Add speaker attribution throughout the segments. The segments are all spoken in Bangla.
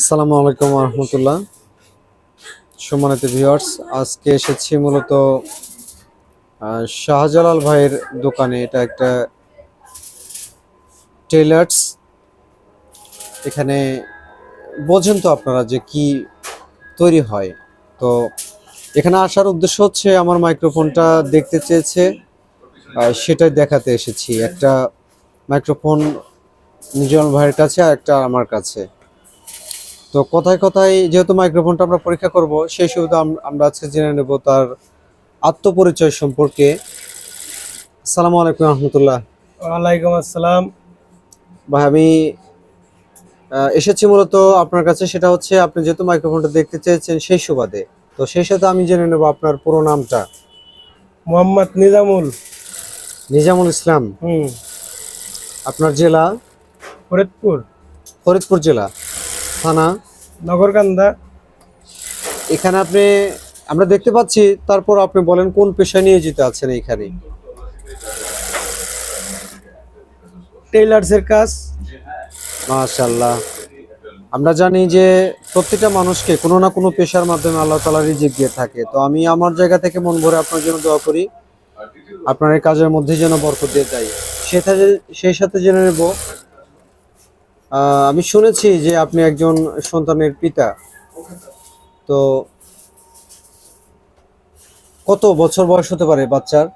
Speaker 1: আসসালামু আলাইকুম রহমতুল্লাহ। সম্মানিত ভিউয়ার্স, আজকে এসেছি মূলত শাহজালাল ভাইয়ের দোকানে। এটা একটা টেলার্স এখানে বোঝেন তো আপনারা যে কি তৈরি হয়। তো এখানে আসার উদ্দেশ্য হচ্ছে, আমার মাইক্রোফোনটা দেখতে চেয়েছে সেটাই দেখাতে এসেছি। একটা মাইক্রোফোন নিজল ভাইয়ের কাছে আর একটা আমার কাছে। তো কথায় কথায় যেহেতু মাইক্রোফোনটা আমরা পরীক্ষা করব সেই সুবিধা আমরা আজকে জেনে নেব তার আত্মপরিচয় সম্পর্কে। আসসালামু আলাইকুম রহমতুল্লাহ।
Speaker 2: ওয়ালাইকুম আসসালাম।
Speaker 1: ভাই আমি এসেছি মূলত আপনার কাছে সেটা হচ্ছে আপনি যেহেতু মাইক্রোফোনটা দেখতে চেয়েছেন সেই সুবাদে। তো সেই সাথে আমি জেনে নেব আপনার পুরো নামটা।
Speaker 2: মোহাম্মদ নিজামুল।
Speaker 1: নিজামুল ইসলাম।
Speaker 2: হুম।
Speaker 1: আপনার জেলা?
Speaker 2: ফরিদপুর।
Speaker 1: ফরিদপুর জেলা। থানা।
Speaker 2: নগরকান্দা।
Speaker 1: এখানে আপনি আমরা দেখতে পাচ্ছি তারপর আপনি বলেন কোন পেশায় নিয়োজিত আছেন এখানে
Speaker 2: টেইলার্সের কাজ।
Speaker 1: মাশাল্লাহ আমরা জানি যে প্রত্যেকটা মানুষকে কোনো না কোনো পেশার মাধ্যমে আল্লাহ তালা রিজিক দিয়ে থাকে। তো আমি আমার জায়গা থেকে মন ভরে আপনার জন্য দোয়া করি আপনার এই কাজের মধ্যে যেন বরকত দিয়ে যায়। সেটা সেই সাথে জেনে নেব। আমি শুনেছি যে আপনি একজন সন্তানের পিতা। তো কত বছর বয়স হতে পারে বাচ্চার?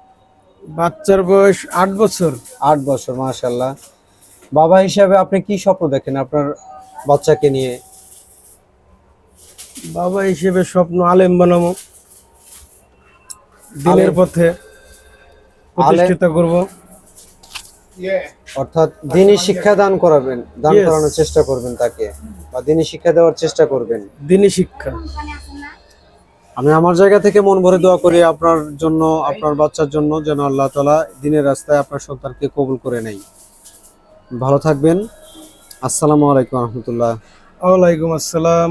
Speaker 2: বাচ্চার বয়স আট বছর।
Speaker 1: আট বছর মাশাল্লাহ বাবা হিসাবে আপনি কি স্বপ্ন দেখেন আপনার বাচ্চাকে নিয়ে?
Speaker 2: বাবা হিসেবে স্বপ্ন আলেম বানাবো। দিনের পথে প্রতিষ্ঠিত করব।
Speaker 1: অর্থাৎ দিনই শিক্ষা দান করাবেন দান করানোর চেষ্টা করবেন তাকে বা দিনই শিক্ষা দেওয়ার চেষ্টা করবেন।
Speaker 2: দিনী শিক্ষা।
Speaker 1: আমি আমার জায়গা থেকে মন ভরে দোয়া করি আপনার জন্য আপনার বাচ্চার জন্য যেন আল্লাহ তালা দিনের রাস্তায় আপনার সন্তানকে কবুল করে নেই ভালো থাকবেন। আসসালামু আলাইকুম রহমতুল্লাহ।
Speaker 2: ওয়ালাইকুম আসসালাম।